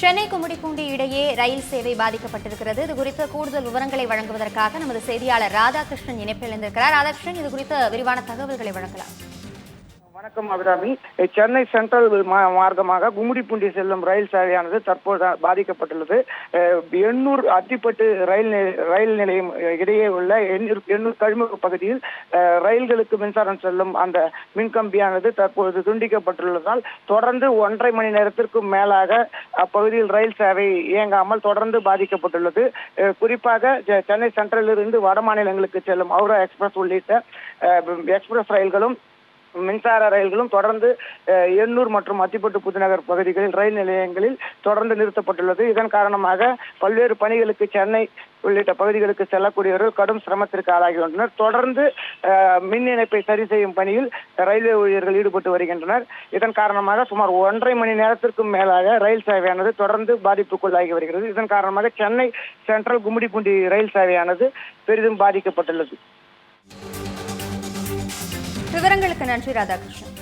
சென்னை கும்மிடிப்பூண்டி இடையே ரயில் சேவை பாதிக்கப்பட்டிருக்கிறது. இது குறித்து கூடுதல் விவரங்களை வழங்குவதற்காக நமது செய்தியாளர் ராதாகிருஷ்ணன் இணைப்பில் இருந்திருக்கிறார் ராதாகிருஷ்ணன் இது குறித்த விரிவான தகவல்களை வழங்கலாம். வணக்கம் அபிராமி. சென்னை சென்ட்ரல் மா- மார்க்கமாக கும்மிடிப்பூண்டி செல்லும் ரயில் சேவையானது தற்போது பாதிக்கப்பட்டுள்ளது. எண்ணூர் அத்திப்பட்டு ரயில் ரயில் நிலையம் இடையே உள்ள எண்ணூர் எண்ணூர் கழிமுக பகுதியில் ரயில்களுக்கு மின்சாரம் செல்லும் அந்த மின்கம்பியானது தற்போது துண்டிக்கப்பட்டுள்ளதால் தொடர்ந்து ஒன்றரை மணி நேரத்திற்கும் மேலாக அப்பகுதியில் ரயில் சேவை இயங்காமல் தொடர்ந்து பாதிக்கப்பட்டுள்ளது. குறிப்பாக செ- சென்னை சென்ட்ரலிலிருந்து வட மாநிலங்களுக்கு செல்லும் அவுரா எக்ஸ்பிரஸ் உள்ளிட்ட எக்ஸ்பிரஸ் ரயில்களும் மின்சார ரயில்களும் தொடர்ந்து அஹ், எண்ணூர் மற்றும் அத்திப்பட்டு புதுநகர் பகுதிகளில் ரயில் நிலையங்களில் தொடர்ந்து நிறுத்தப்பட்டுள்ளது. இதன் காரணமாக பல்வேறு பணிகளுக்கு சென்னை உள்ளிட்ட பகுதிகளுக்கு செல்லக்கூடியவர்கள் கடும் சிரமத்திற்கு ஆளாகின்றனர் தொடர்ந்து அஹ், மின் இணைப்பை சரி செய்யும் பணியில் ரயில்வே ஊழியர்கள் ஈடுபட்டு வருகின்றனர். இதன் காரணமாக சுமார் ஒன்றரை மணி நேரத்திற்கும் மேலாக ரயில் சேவையானது தொடர்ந்து பாதிப்புக்குள்ளாகி வருகிறது. இதன் காரணமாக சென்னை சென்ட்ரல் கும்மிடிப்பூண்டி ரயில் சேவையானது பெரிதும் பாதிக்கப்பட்டுள்ளது. விவரங்களுக்கு நன்றி ராதாகிருஷ்ணன்.